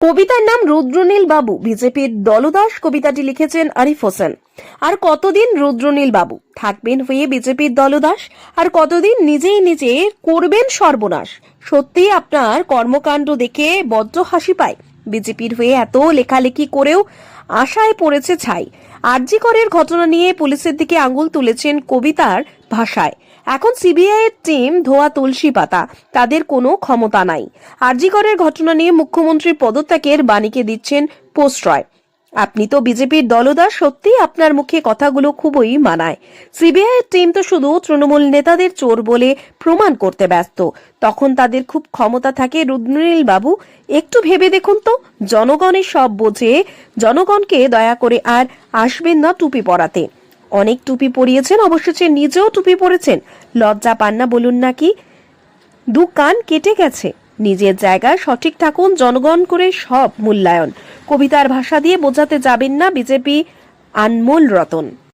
কবিতার নাম রুদ্রনীল বাবু। বিজেপির দলদাস কবিতাটি লিখেছেন আরিফ হোসেন। আর কতদিন রুদ্রনীল বাবু? থাকবেন হয়ে বিজেপির দলদাস। আর কতদিন নিজেই নিজে করবেন সর্বনাশ? সত্যি আপনার কর্মকাণ্ড দেখে বড্ড হাসি পায়। বিজেপির হয়ে এত লেখালেখি করেও আশায় পড়েছে ছাই। আরজিকরের ঘটনা নিয়ে পুলিশের দিকে আঙুল তুলেছেন কবিতার ভাষায়। এখন সিবিআই এর টিম ধোয়া তুলসী পাতা। তাদের কোনো ক্ষমতা নাই। আরজিকরের ঘটনা নিয়ে মুখ্যমন্ত্রীর পদত্যাগের বাণীকে দিচ্ছেন প্রশ্রয় আপনি তো বিজেপির দলদার সত্যি আপনার মুখে কথাগুলো খুবই মানায়। সিবিআই টিম তো শুধু তৃণমূল নেতাদের চোর বলে প্রমাণ করতে ব্যস্ত। তখন তাদের খুব ক্ষমতা থাকে রুদ্রনীল বাবু। একটু ভেবে দেখুন তো, জনগণের সব বোঝে। জনগণকে দয়া করে আর আসবেন না টুপি পরাতে। অনেক টুপি পরিয়েছেন, অবশ্য সে নিজেও টুপি পরেছেন। লজ্জা পান না বলুন নাকি দু কান কেটে গেছে। নিজের জায়গায় সঠিক থাকুন জনগণ করে সব মূল্যায়ন। কবিতার ভাষা দিয়ে বোঝাতে যাবেন না বিজেপি আনমোল রতন।